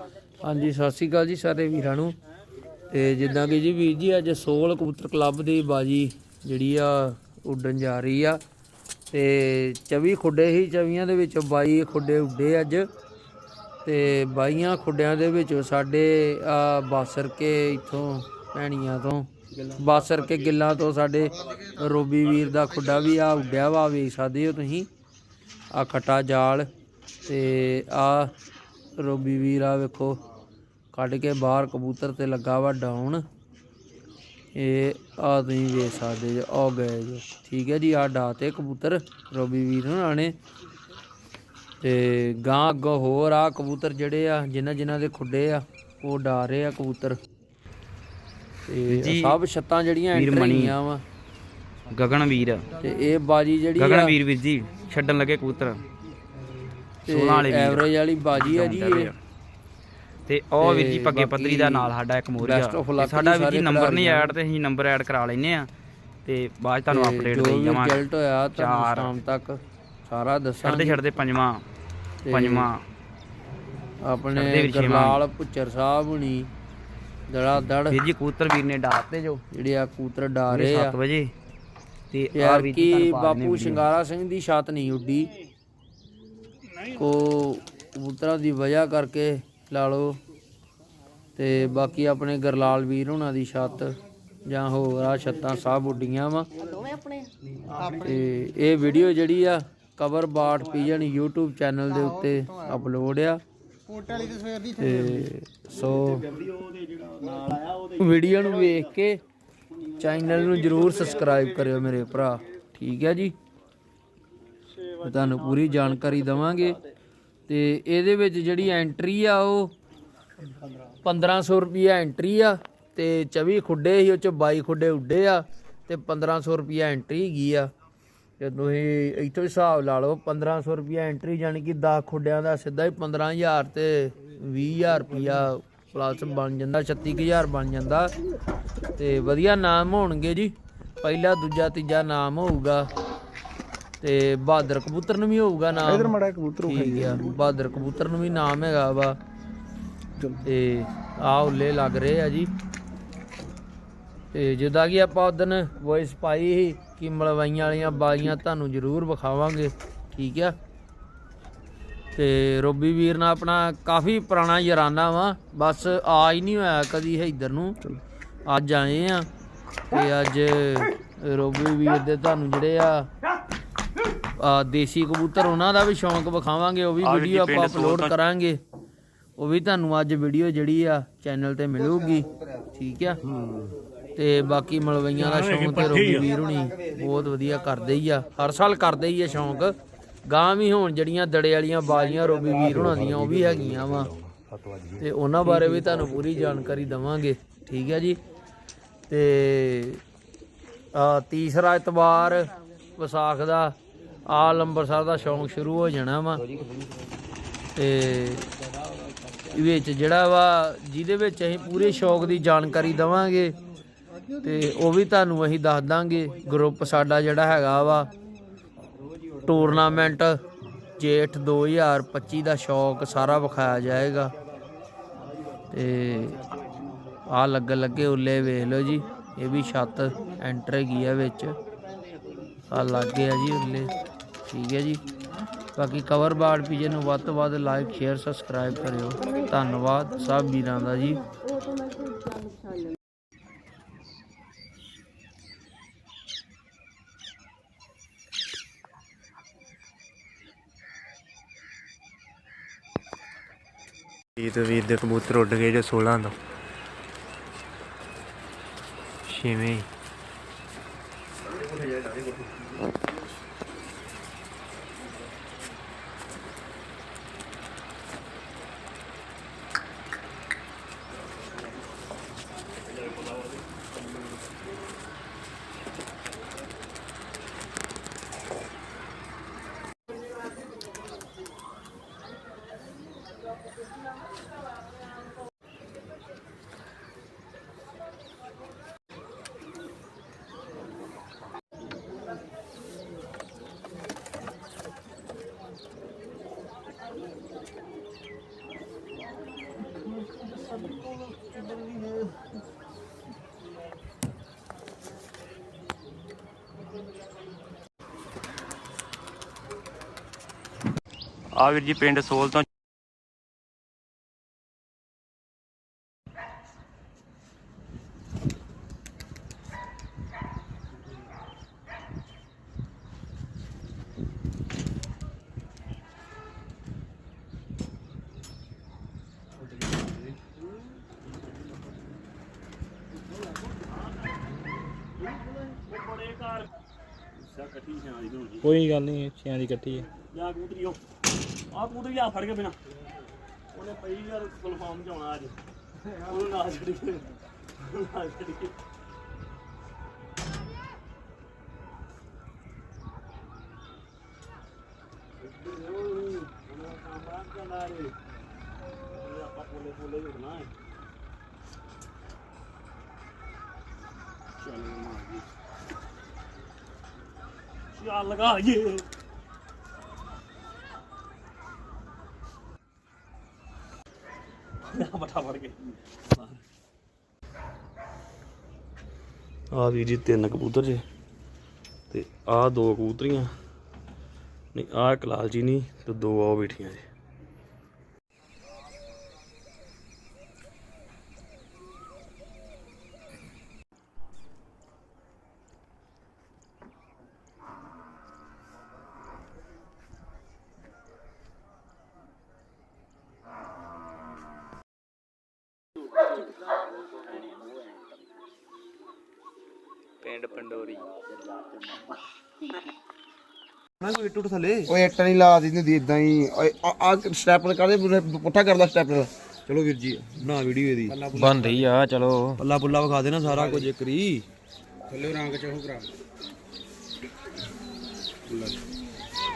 ਹਾਂਜੀ, ਸਤਿ ਸ਼੍ਰੀ ਅਕਾਲ ਜੀ ਸਾਰੇ ਵੀਰਾਂ ਨੂੰ। ਤੇ ਜਿੱਦਾਂ ਕਿ ਜੀ ਵੀਰ ਜੀ, ਅੱਜ ਸੋਲ ਕਬੂਤਰ ਕਲੱਬ ਦੀ ਬਾਜੀ ਜਿਹੜੀ ਆ, ਉੱਡਣ ਜਾ ਰਹੀ ਆ। ਤੇ 24 ਖੁੱਡੇ ਹੀ 24 ਦੇ ਵਿੱਚੋਂ 22 ਖੁੱਡੇ ਉੱਡੇ ਅੱਜ। ਤੇ 22 ਖੁੱਡਿਆਂ ਦੇ ਵਿੱਚੋਂ ਸਾਡੇ ਆ ਬਾਸਰ ਕੇ ਇਥੋਂ ਭੈਣੀਆਂ ਤੋਂ ਬਾਸਰ ਕੇ ਗਿੱਲਾਂ ਤੋਂ ਸਾਡੇ ਰੋਬੀ ਵੀਰ ਦਾ ਖੁੱਡਾ ਵੀ ਆ ਉੱਡਿਆ ਵਾ, ਵੇਖ ਸਕਦੇ ਹੋ ਤੁਸੀਂ। ਆ ਖੱਟਾ ਜਾਲ ਤੇ ਆ ਰੋਬੀ ਵੀਰ ਆ ਵੇਖੋ ਕੱਢ ਕੇ ਬਾਹਰ ਕਬੂਤਰ ਤੇ ਲੱਗਾ ਵਾ ਡਾਊਨ ਇਹ ਆ ਤੁਸੀਂ ਵੇਖ ਸਕਦੇ ਜੋ ਆ ਗਏ ਜੋ। ਠੀਕ ਹੈ ਜੀ ਆ ਡਾ ਤੇ ਕਬੂਤਰ ਰੋਬੀ ਵੀਰ ਹੋਣਾ ਨੇ। ਤੇ ਗਾਂ ਅੱਗੋਂ ਹੋਰ ਆ ਕਬੂਤਰ ਜਿਹੜੇ ਆ ਜਿਨ੍ਹਾਂ ਜਿਨ੍ਹਾਂ ਦੇ ਖੁੱਡੇ ਆ ਉਹ ਡਾ ਰਹੇ ਆ ਕਬੂਤਰ। ਤੇ ਸਭ ਛੱਤਾਂ ਜਿਹੜੀਆਂ ਵੀਰ ਐਂਟਰ ਮਣੀ। ਗਈਆਂ ਵਾ। ਗਗਨ ਵੀਰ। ਤੇ ਇਹ ਬਾਜੀ ਜਿਹੜੀ ਗਗਨ ਆ ਵੀਰ ਵੀਰ ਜੀ ਛੱਡਣ ਲੱਗੇ ਕਬੂਤਰ। 16 ਵਾਲੇ ਵੀਰ। ਐਵਰੇਜ ਵਾਲੀ ਬਾਜੀ ਆ ਜੀ ਇਹ। ਤੇ ਉਹ ਵੀਰ ਜੀ ਪੱਗੇ ਪੱਧਰੀ ਦਾ ਨਾਲ ਸਾਡਾ ਇੱਕ ਮੋਰੀਆ ਸਾਡਾ ਵੀਰ ਜੀ ਨੰਬਰ ਨਹੀਂ ਐਡ ਤੇ ਅਸੀਂ ਨੰਬਰ ਐਡ ਕਰਾ ਲੈਨੇ ਆ। ਤੇ ਬਾਅਦ ਤੁਹਾਨੂੰ ਅਪਡੇਟ ਦੇਈ ਜਾਵਾਂਗੇ। ਰਿਜ਼ਲਟ ਹੋਇਆ ਤੁਹਾਨੂੰ। ਸ਼ਾਮ ਤੱਕ ਸਾਰਾ ਛੱਡਦੇ ਦੱਸਾਂਗੇ। ਛੱਡਦੇ ਪੰਜਵਾਂ। ਤੇ ਪੰਜਵਾਂ। ਛੱਡਦੇ ਆਪਣੇ। ਗਰਲਾਲ ਪੁੱਚਰ ਸਾਹਿਬ ਹੁਣੀ ਦੜਾ ਦੜ। ਵੀਰ ਜੀ ਕਬੂਤਰ ਵੀਰ ਨੇ ਡਾਤੇ ਜੋ। ਜਿਹੜੇ ਆ ਕੂਤਰ ਡਾ ਰਹੇ ਆ। 7 ਵਜੇ। ਤੇ ਆ ਵੀਰ ਜੀ ਬਾਪੂ। ਸ਼ਿੰਗਾਰਾ ਸਿੰਘ ਦੀ ਛੱਤ ਨਹੀਂ ਉੱਡੀ। ਕੋ ਕਬੂਤਰਾਂ ਦੀ ਵਜ੍ਹਾ ਕਰਕੇ ਲਾ ਲਓ ਤੇ ਬਾਕੀ ਆਪਣੇ ਗਰਲਾਲ ਵੀਰ ਉਹਨਾਂ ਦੀ ਛੱਤ ਜਾਂ ਹੋਰ ਆ ਛੱਤਾਂ ਸਭ ਉੱਡੀਆਂ ਵਾ। ਤੇ ਇਹ ਵੀਡੀਓ ਜਿਹੜੀ ਆ cover bat pigeon YouTube channel ਦੇ ਉੱਤੇ ਅਪਲੋਡ ਆ। ਤੇ ਸੋ ਵੀਡੀਓ ਨੂੰ ਵੇਖ ਕੇ ਚੈਨਲ ਨੂੰ ਜਰੂਰ ਸਬਸਕ੍ਰਾਈਬ ਕਰਿਓ ਮੇਰੇ ਭਰਾ। ਠੀਕ ਹੈ ਜੀ? ਤੁਹਾਨੂੰ ਪੂਰੀ ਜਾਣਕਾਰੀ ਦਵਾਂਗੇ। ਤੇ ਇਹਦੇ ਵਿੱਚ ਜਿਹੜੀ ਐਂਟਰੀ ਆ ਉਹ 1500 ਰੁਪਿਆ ਐਂਟਰੀ ਆ ਤੇ 24 ਖੁੱਡੇ ਸੀ, ਉਹ ਚ 22 ਖੁੱਡੇ ਉੱਡੇ ਆ ਤੇ 1500 ਰੁਪਿਆ ਐਂਟਰੀ ਹੈਗੀ ਆ। ਜੇ ਤੁਸੀਂ ਇੱਥੋਂ ਹਿਸਾਬ ਲਾ ਲਓ 1500 ਰੁਪਿਆ ਐਂਟਰੀ ਜਾਣੀ ਕਿ 10 ਖੁੱਡਿਆਂ ਦਾ ਸਿੱਧਾ ਹੀ 15000 ਤੇ 20000 ਰੁਪਿਆ ਪਲੱਸ ਬਣ ਜਾਂਦਾ 36000 ਬਣ ਜਾਂਦਾ। ਤੇ ਵਧੀਆ ਨਾਮ ਹੋਣਗੇ ਜੀ। ਪਹਿਲਾ, ਦੂਜਾ, ਤੀਜਾ ਨਾਮ ਹੋਊਗਾ। ਤੇ ਬਹਾਦਰ ਕਬੂਤਰ ਨੂੰ ਵੀ ਹੋਊਗਾ ਨਾਮ। ਇਧਰ ਮੜਾ ਕਬੂਤਰ ਠੀਕ ਆ ਬਹਾਦਰ ਕਬੂਤਰ ਨੂੰ ਵੀ ਨਾਮ ਹੈਗਾ ਵਾ। ਤੇ ਆ ਉੱਲੇ ਲੱਗ ਰਹੇ ਆ ਜੀ। ਤੇ ਜਿੱਦਾਂ ਕਿ ਆਪਾਂ ਉਦਨ ਵੌਇਸ ਪਾਈ ਸੀ ਕਿ ਮਲਵਾਈਆਂ ਵਾਲੀਆਂ ਬਾਈਆਂ ਤੁਹਾਨੂੰ ਜ਼ਰੂਰ ਵਿਖਾਵਾਂਗੇ ਠੀਕ ਆ। ਤੇ ਰੋਬੀ ਵੀਰ ਨਾਲ ਆਪਣਾ ਕਾਫੀ ਪੁਰਾਣਾ ਯਾਰਾਨਾ ਵਾ ਬਸ ਆ ਹੀ ਨਹੀਂ ਹੋਇਆ ਕਦੀ ਇੱਧਰ ਨੂੰ। ਅੱਜ ਆਏ ਆ ਤੇ ਅੱਜ ਰੋਬੀ ਵੀਰ ਦੇ ਤੁਹਾਨੂੰ ਜਿਹੜੇ ਆ ਦੇਸੀ ਕਬੂਤਰ ਉਹਨਾਂ ਦਾ ਵੀ ਸ਼ੌਂਕ ਵਿਖਾਵਾਂਗੇ ਉਹ ਵੀ ਵੀਡੀਓ ਆਪਾਂ ਅਪਲੋਡ ਕਰਾਂਗੇ। ਉਹ ਵੀ ਤੁਹਾਨੂੰ ਅੱਜ ਵੀਡੀਓ ਜਿਹੜੀ ਆ ਚੈਨਲ ਤੇ ਮਿਲੂਗੀ। ਠੀਕ ਆ? ਤੇ ਬਾਕੀ ਮਲਵਈਆਂ ਦਾ ਸ਼ੌਂਕ ਤੇ ਰੋਬੀ ਵੀਰ ਹੁਣੀ ਬਹੁਤ ਵਧੀਆ ਕਰਦੇ ਹੀ ਆ। ਹਰ ਸਾਲ ਕਰਦੇ ਹੀ ਆ ਸ਼ੌਂਕ। ਗਾਂ ਵੀ ਹੁਣ ਜਿਹੜੀਆਂ ਦੜੇ ਵਾਲੀਆਂ ਬਾਜ਼ੀਆਂ ਰੋਬੀ ਵੀਰ ਹੁਣਾਂ ਦੀਆਂ ਉਹ ਵੀ ਹੈਗੀਆਂ ਵਾ। ਤੇ ਉਹਨਾਂ ਬਾਰੇ ਵੀ ਤੁਹਾਨੂੰ ਪੂਰੀ ਜਾਣਕਾਰੀ ਦਵਾਂਗੇ। ਠੀਕ ਹੈ ਜੀ? ਤੇ ਆ ਤੀਸਰਾ ਇਤਵਾਰ ਵਿਸਾਖ ਦਾ ਆਲ ਅੰਬਰਸਰ ਦਾ ਸ਼ੌਂਕ ਸ਼ੁਰੂ ਹੋ ਜਾਣਾ ਵਾ। ਤੇ ਇਹ ਵਿੱਚ ਜਿਹੜਾ ਵਾ, ਜਿਹਦੇ ਵਿੱਚ ਅਸੀਂ ਪੂਰੇ ਸ਼ੌਕ ਦੀ ਜਾਣਕਾਰੀ ਦਵਾਂਗੇ, ਤੇ ਉਹ ਵੀ ਤੁਹਾਨੂੰ ਅਸੀਂ ਦੱਸ ਦਾਂਗੇ। ਗਰੁੱਪ ਸਾਡਾ ਜਿਹੜਾ ਹੈਗਾ ਵਾ ਟੂਰਨਾਮੈਂਟ ਜੇਠ 2025 ਦਾ ਸ਼ੌਕ ਸਾਰਾ ਵਿਖਾਇਆ ਜਾਏਗਾ। ਤੇ ਆ ਲੱਗ ਲੱਗੇ ਉੱਲੇ ਵੇਖ ਲਓ ਜੀ, ਇਹ ਵੀ ਛੱਤ ਐਂਟਰ ਹੈਗੀ ਆ ਵਿੱਚ। ਆ ਲੱਗ ਗਿਆ ਜੀ ਉੱਲੇ। ਠੀਕ ਹੈ ਜੀ। ਬਾਕੀ ਕਵਰ ਬਾੜ ਪੀਜੇ ਨੂੰ ਵੱਧ ਤੋਂ ਵੱਧ ਲਾਈਕ ਸ਼ੇਅਰ ਸਬਸਕ੍ਰਾਈਬ ਕਰਿਓ। ਧੰਨਵਾਦ ਸਭ ਵੀਰਾਂ ਦਾ ਜੀ। ਜੀਤ ਵੀਰ ਦੇ ਕਬੂਤਰ ਉੱਡ ਗਏ ਜੋ 16 ਦਾ ਛੇਵੇਂ ਹੀ। ਆ ਵੀਰ ਜੀ ਪਿੰਡ ਸੋਲ ਤੋਂ ਕੋਈ ਗੱਲ ਨਹੀਂ ਛਿਆਂ ਦੀ ਇਕੱਠੀ ਹੈ ਜਾ ਕਬੂਤਰੀਓ ਆ ਕਬੂਤਰੀ ਆ ਫੜ ਕੇ ਬਿਨਾ। ਉਹਨੇ ਪਈ ਯਾਰ ਗੁਲਫਾਮ ਚ ਆਉਣਾ ਅੱਜ। ਉਹਨੂੰ ਨਾ ਛੱਡੀ ਨਾ ਛੱਡੀ ਆਪਾਂ ਚੱਲ ਲਗਾ ਜੀ। ਬਟਾ ਫੜ ਕੇ। ਆ ਵੀ ਜੀ, ਤਿੰਨ ਕਬੂਤਰ ਜੇ। ਤੇ ਆ ਦੋ ਕਬੂਤਰੀਆਂ। ਨਹੀਂ ਆ ਕਲਾਲ ਜੀ ਨਹੀਂ, ਤੇ ਦੋ ਆ ਬੈਠੀਆਂ ਜੀ। ਪਿੰਡ ਪੰਡੋਰੀ ਓਏ ਇੱਟ ਨਹੀਂ ਲਾ ਦਿੰਦੀ ਹੁੰਦੀ ਇਦਾਂ ਹੀ। ਓਏ ਆ- ਆ ਸਟੈਪਲਰ ਕਰਦੇ ਪੁੱਠਾ ਕਰਦਾ ਸਟੈਪਲਰ ਚਲੋ ਵੀਰ ਜੀ ਬਣਾ ਵੀਡੀਓ ਇਹਦੀ। ਬਣ ਰਹੀ ਆ ਚਲੋ। ਪੱਲਾ ਪੁੱਲਾ ਵਿਖਾ ਦੇਣਾ ਸਾਰਾ ਕੁਝ ਇੱਕਰੀ ਥੱਲੇ ਰੰਗ ਚੋਂ ਕਰਾ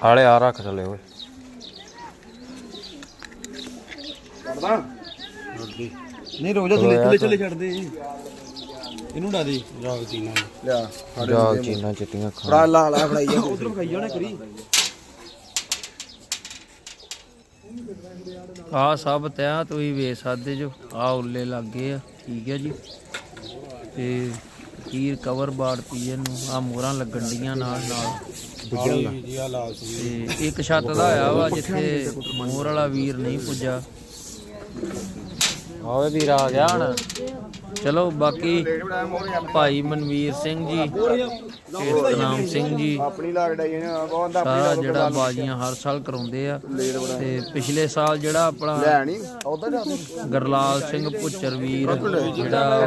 ਹਾਲੇ ਆ ਰੱਖ ਥੱਲੇ ਓਏ। ਕਰਦਾ ਨਹੀਂ ਰੋਜਾ ਥੱਲੇ ਥੱਲੇ ਚੱਲੇ ਛੱਡ ਦੇ ਇਹਨੂੰ ਡਾ ਦੇ। ਜਾਗ ਚੀਨਾ ਲਿਆ ਜਾ ਚੀਨਾ ਚਿੱਟੀਆਂ ਖਾ ਫੜਾ ਲਾ ਲਾ ਫੜਾਈ ਜਾ ਉਧਰ ਵਿਖਾਈ ਜਾਣਾ ਕਰੀ ਆ ਸਭ ਤਿਆ ਤੁਸੀਂ ਵੇਖ ਸਕਦੇ ਜੋ। ਆ ਉੱਲੇ ਲੱਗੇ ਆ ਠੀਕ ਹੈ ਜੀ। ਤੇ ਕੀਰ ਕਵਰ ਬਾੜ ਪੀਏ ਨੂੰ ਆ ਮੋਹਰਾਂ ਲੱਗਣ ਡੀਆਂ ਨਾਲ ਨਾਲ। ਤੇ ਇੱਕ ਛੱਤ ਦਾ ਹੋਇਆ ਵਾ ਜਿੱਥੇ ਮੋਹਰ ਵਾਲਾ ਵੀਰ ਨਹੀਂ ਪੁੱਜਾ। ਆਵੇ ਵੀਰ ਆ ਗਿਆ ਹਣ। ਚਲੋ, ਬਾਕੀ ਭਾਈ ਮਨਵੀਰ ਸਿੰਘ ਜੀ ਸਤਨਾਮ ਸਿੰਘ ਜੀ ਆਪਣੀ ਲਾਗ ਡਾਈ ਬਹੁਤ ਸਾਰਾ ਜਿਹੜਾ ਬਾਜੀਆਂ ਹਰ ਸਾਲ ਕਰਾਉਂਦੇ ਆ। ਤੇ ਪਿਛਲੇ ਸਾਲ ਜਿਹੜਾ ਆਪਣਾ ਲੈਣੀ ਗਰਲਾਲ ਸਿੰਘ ਪੁੱਚਰ ਵੀਰ ਜਿਹੜਾ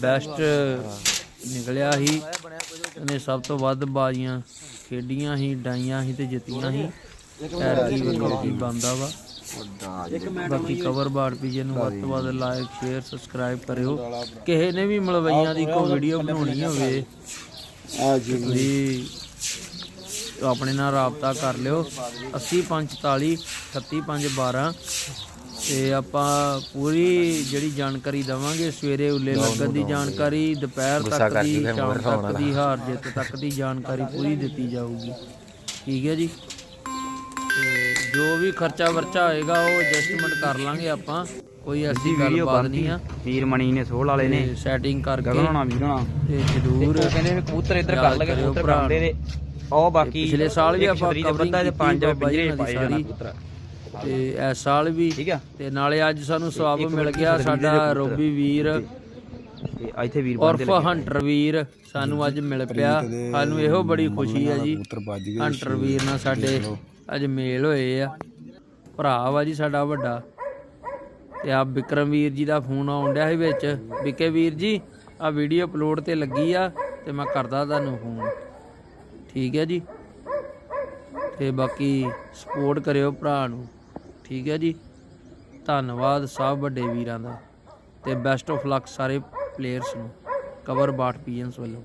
ਬੈਸਟ ਨਿਕਲਿਆ ਸੀ। ਉਹਨੇ ਸਭ ਤੋਂ ਵੱਧ ਬਾਜੀਆਂ ਖੇਡੀਆਂ ਸੀ, ਡਾਈਆਂ ਸੀ ਤੇ ਜਿੱਤੀਆਂ ਸੀ। ਐਰਕੀ ਕੀ ਬੰਦਾ ਵਾ। ਬਾਕੀ ਕਵਰ ਬਾੜ ਪੀਜੇ ਨੂੰ ਵੱਧ ਤੋਂ ਵੱਧ ਲਾਈਕ ਸ਼ੇਅਰ ਸਬਸਕ੍ਰਾਈਬ ਕਰਿਓ। ਕਿਸੇ ਨੇ ਵੀ ਮਲਵਈਆਂ ਦੀ ਕੋਈ ਵੀਡੀਓ ਬਣਾਉਣੀ ਹੋਵੇ ਆ ਜੀ ਤੁਸੀਂ ਆਪਣੇ ਨਾਲ ਰਾਬਤਾ ਕਰ ਲਿਓ। 80544 38512 ਤੇ ਆਪਾਂ ਪੂਰੀ ਜਿਹੜੀ ਜਾਣਕਾਰੀ ਦਵਾਂਗੇ ਸਵੇਰੇ ਉੱਲੇ ਲੱਗਣ ਦੀ ਜਾਣਕਾਰੀ ਦੁਪਹਿਰ ਤੱਕ ਦੀ ਸ਼ਾਮ ਤੱਕ ਦੀ ਹਾਰ ਜਿੱਤ ਤੱਕ ਦੀ ਜਾਣਕਾਰੀ ਪੂਰੀ ਦਿੱਤੀ ਜਾਊਗੀ। ਠੀਕ ਹੈ ਜੀ। ਜੋ ਵੀ ਖਰਚਾ ਵਰਚਾ ਹੋਏਗਾ ਉਹ ਐਡਜਸਟਮੈਂਟ ਕਰ ਲਾਂਗੇ ਆਪਾਂ। ਕੋਈ ਐਸੀ ਗੱਲਬਾਤ ਨਹੀਂ ਆ। ਵੀਰ ਮਣੀ ਨੇ ਸੋਲ ਵਾਲੇ ਨੇ। ਸੈਟਿੰਗ ਕਰਕੇ ਗਗਨਣਾ ਵੀਰ ਹੋਣਾ ਤੇ ਜ਼ਰੂਰ ਉਹ ਕਹਿੰਦੇ ਵੀ ਕਬੂਤਰ ਇੱਧਰ ਕਰ ਲਗੇ ਕਬੂਤਰ ਬਣਾਉਂਦੇ ਨੇ। ਉਹ ਬਾਕੀ ਪਿਛਲੇ ਸਾਲ ਵੀ ਆਪਾਂ ਬੰਦਾ ਪੰਜ ਕੀਤੀ ਬਾਬਾ ਜੀ ਪਿੰਜਰੇ ਨਾਲ ਪਾਏ। ਜਾਣਾ ਕਬੂਤਰ। ਤੇ ਇਸ ਸਾਲ ਵੀ ਠੀਕ ਆ। ਤੇ ਨਾਲੇ ਅੱਜ ਸਾਨੂੰ ਸਵਾਬ ਮਿਲ ਗਿਆ ਸਾਡਾ। ਰੋਬੀ ਵੀਰ। ਤੇ ਇੱਥੇ ਵੀਰ ਬੰਦੇ ਉਰਫ ਹੰਟਰ ਵੀਰ ਸਾਨੂੰ ਅੱਜ ਮਿਲ ਪਿਆ। ਸਾਨੂੰ ਇਹੋ ਬੜੀ ਖੁਸ਼ੀ ਹੈ ਜੀ। ਹੰਟਰ ਵੀਰ ਨਾਲ ਸਾਡੇ ਅੱਜ ਮੇਲ ਹੋਏ ਆ। ਭਰਾ ਵਾ ਜੀ ਸਾਡਾ ਵੱਡਾ। ਤੇ ਆ ਵਿਕਰਮਵੀਰ ਜੀ ਦਾ ਫੋਨ ਆਉਣ ਡਿਆ ਸੀ ਵਿੱਚ। ਵਿਕੇ ਵੀਰ ਜੀ ਆ ਵੀਡੀਓ ਅਪਲੋਡ ਤੇ ਲੱਗੀ ਆ ਤੇ ਮੈਂ ਕਰਦਾ ਤੁਹਾਨੂੰ ਫੋਨ। ਠੀਕ ਹੈ ਜੀ? ਤੇ ਬਾਕੀ ਸਪੋਰਟ ਕਰਿਓ ਭਰਾ ਨੂੰ। ਠੀਕ ਹੈ ਜੀ? ਧੰਨਵਾਦ ਸਭ ਵੱਡੇ ਵੀਰਾਂ ਦਾ। ਤੇ ਬੈਸਟ ਆਫ ਲੱਕ ਸਾਰੇ ਪਲੇਅਰਸ ਨੂੰ। ਕਵਰ ਬਾਟ ਪੀਐਨਸ ਵੱਲੋਂ।